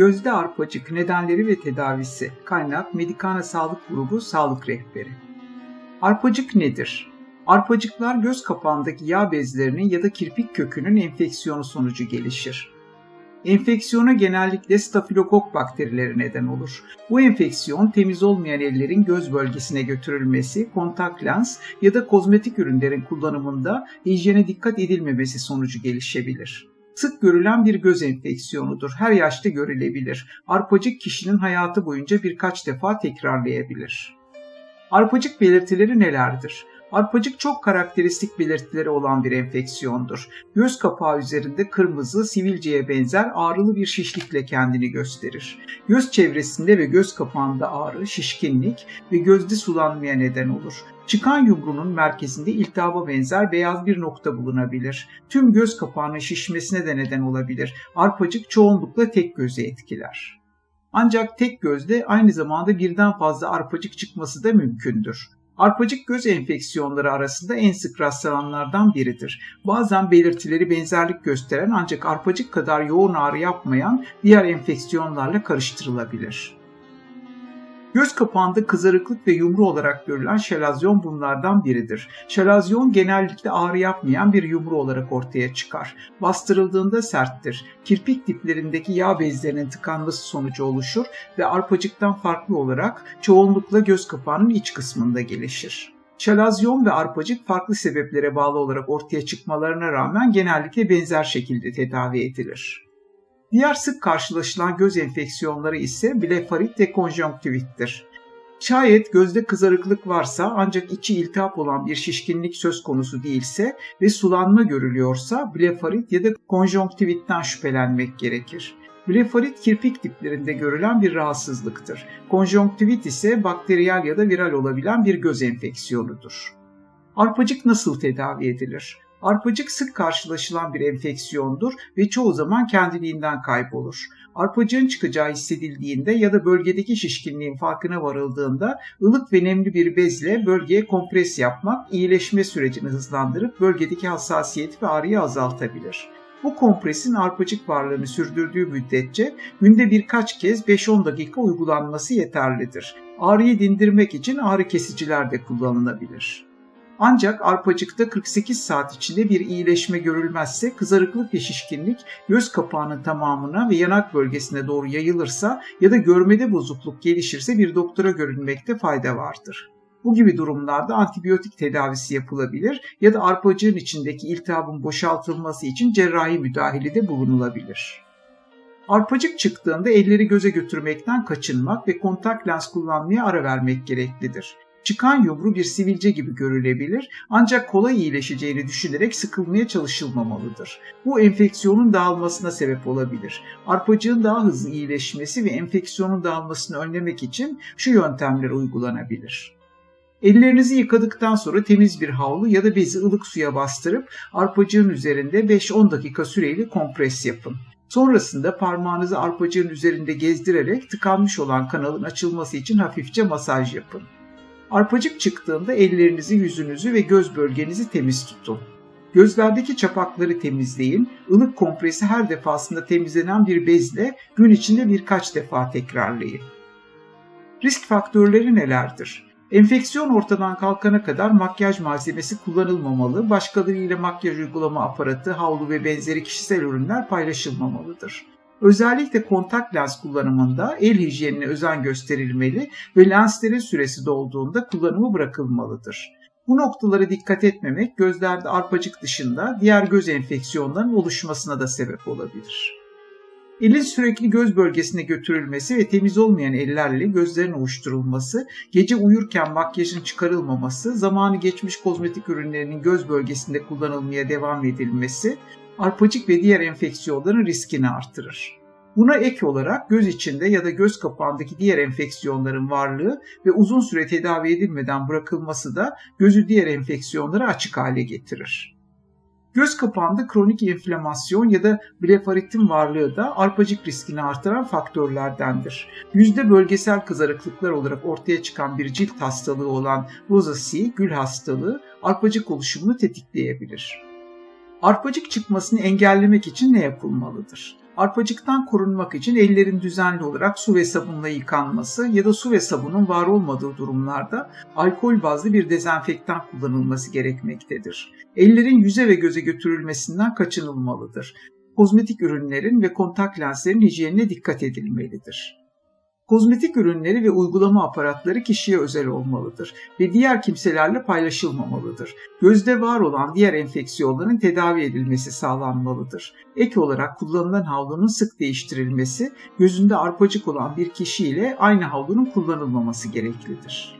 Gözde arpacık nedenleri ve tedavisi. Kaynak Medikana Sağlık Grubu Sağlık Rehberi. Arpacık nedir? Arpacıklar göz kapağındaki yağ bezlerinin ya da kirpik kökünün enfeksiyonu sonucu gelişir. Enfeksiyona genellikle stafilokok bakterileri neden olur. Bu enfeksiyon temiz olmayan ellerin göz bölgesine götürülmesi, kontak lens ya da kozmetik ürünlerin kullanımında hijyene dikkat edilmemesi sonucu gelişebilir. Sık görülen bir göz enfeksiyonudur. Her yaşta görülebilir. Arpacık kişinin hayatı boyunca birkaç defa tekrarlayabilir. Arpacık belirtileri nelerdir? Arpacık çok karakteristik belirtileri olan bir enfeksiyondur. Göz kapağı üzerinde kırmızı, sivilceye benzer ağrılı bir şişlikle kendini gösterir. Göz çevresinde ve göz kapağında ağrı, şişkinlik ve gözde sulanmaya neden olur. Çıkan yumruğunun merkezinde iltihaba benzer beyaz bir nokta bulunabilir. Tüm göz kapağının şişmesine de neden olabilir. Arpacık çoğunlukla tek gözü etkiler. Ancak tek gözde aynı zamanda birden fazla arpacık çıkması da mümkündür. Arpacık göz enfeksiyonları arasında en sık rastlananlardan biridir. Bazen belirtileri benzerlik gösteren ancak arpacık kadar yoğun ağrı yapmayan diğer enfeksiyonlarla karıştırılabilir. Göz kapağında kızarıklık ve yumru olarak görülen şelazyon bunlardan biridir. Şelazyon genellikle ağrı yapmayan bir yumru olarak ortaya çıkar. Bastırıldığında serttir. Kirpik diplerindeki yağ bezlerinin tıkanması sonucu oluşur ve arpacıktan farklı olarak çoğunlukla göz kapağının iç kısmında gelişir. Şelazyon ve arpacık farklı sebeplere bağlı olarak ortaya çıkmalarına rağmen genellikle benzer şekilde tedavi edilir. Diğer sık karşılaşılan göz enfeksiyonları ise blefarit ve konjonktivittir. Şayet gözde kızarıklık varsa ancak içi iltihap olan bir şişkinlik söz konusu değilse ve sulanma görülüyorsa blefarit ya da konjonktivitten şüphelenmek gerekir. Blefarit kirpik diplerinde görülen bir rahatsızlıktır. Konjonktivit ise bakteriyel ya da viral olabilen bir göz enfeksiyonudur. Arpacık nasıl tedavi edilir? Arpacık sık karşılaşılan bir enfeksiyondur ve çoğu zaman kendiliğinden kaybolur. Arpacığın çıkacağı hissedildiğinde ya da bölgedeki şişkinliğin farkına varıldığında ılık ve nemli bir bezle bölgeye kompres yapmak iyileşme sürecini hızlandırıp bölgedeki hassasiyeti ve ağrıyı azaltabilir. Bu kompresin arpacık varlığını sürdürdüğü müddetçe günde birkaç kez 5-10 dakika uygulanması yeterlidir. Ağrıyı dindirmek için ağrı kesiciler de kullanılabilir. Ancak arpacıkta 48 saat içinde bir iyileşme görülmezse kızarıklık ve şişkinlik göz kapağının tamamına ve yanak bölgesine doğru yayılırsa ya da görmede bozukluk gelişirse bir doktora görünmekte fayda vardır. Bu gibi durumlarda antibiyotik tedavisi yapılabilir ya da arpacığın içindeki iltihabın boşaltılması için cerrahi müdahalede bulunulabilir. Arpacık çıktığında elleri göze götürmekten kaçınmak ve kontak lens kullanmaya ara vermek gereklidir. Çıkan yumru bir sivilce gibi görülebilir ancak kolay iyileşeceğini düşünerek sıkılmaya çalışılmamalıdır. Bu enfeksiyonun dağılmasına sebep olabilir. Arpacığın daha hızlı iyileşmesi ve enfeksiyonun dağılmasını önlemek için şu yöntemler uygulanabilir. Ellerinizi yıkadıktan sonra temiz bir havlu ya da bezi ılık suya bastırıp arpacığın üzerinde 5-10 dakika süreyle kompres yapın. Sonrasında parmağınızı arpacığın üzerinde gezdirerek tıkanmış olan kanalın açılması için hafifçe masaj yapın. Arpacık çıktığında ellerinizi, yüzünüzü ve göz bölgenizi temiz tutun. Gözlerdeki çapakları temizleyin. Ilık kompresi her defasında temizlenen bir bezle gün içinde birkaç defa tekrarlayın. Risk faktörleri nelerdir? Enfeksiyon ortadan kalkana kadar makyaj malzemesi kullanılmamalı, başkalarıyla makyaj uygulama aparatı, havlu ve benzeri kişisel ürünler paylaşılmamalıdır. Özellikle kontak lens kullanımında el hijyenine özen gösterilmeli ve lenslerin süresi dolduğunda kullanımı bırakılmalıdır. Bu noktalara dikkat etmemek gözlerde arpacık dışında diğer göz enfeksiyonlarının oluşmasına da sebep olabilir. Elin sürekli göz bölgesine götürülmesi ve temiz olmayan ellerle gözlerin ovuşturulması, gece uyurken makyajın çıkarılmaması, zamanı geçmiş kozmetik ürünlerinin göz bölgesinde kullanılmaya devam edilmesi, arpacık ve diğer enfeksiyonların riskini artırır. Buna ek olarak göz içinde ya da göz kapağındaki diğer enfeksiyonların varlığı ve uzun süre tedavi edilmeden bırakılması da gözü diğer enfeksiyonlara açık hale getirir. Göz kapağında kronik inflamasyon ya da blefaritin varlığı da arpacık riskini artıran faktörlerdendir. Yüzde bölgesel kızarıklıklar olarak ortaya çıkan bir cilt hastalığı olan rozasi, gül hastalığı arpacık oluşumunu tetikleyebilir. Arpacık çıkmasını engellemek için ne yapılmalıdır? Arpacıktan korunmak için ellerin düzenli olarak su ve sabunla yıkanması ya da su ve sabunun var olmadığı durumlarda alkol bazlı bir dezenfektan kullanılması gerekmektedir. Ellerin yüze ve göze götürülmesinden kaçınılmalıdır. Kozmetik ürünlerin ve kontak lenslerin hijyenine dikkat edilmelidir. Kozmetik ürünleri ve uygulama aparatları kişiye özel olmalıdır ve diğer kimselerle paylaşılmamalıdır. Gözde var olan diğer enfeksiyonların tedavi edilmesi sağlanmalıdır. Ek olarak kullanılan havlunun sık değiştirilmesi, gözünde arpacık olan bir kişiyle aynı havlunun kullanılmaması gereklidir.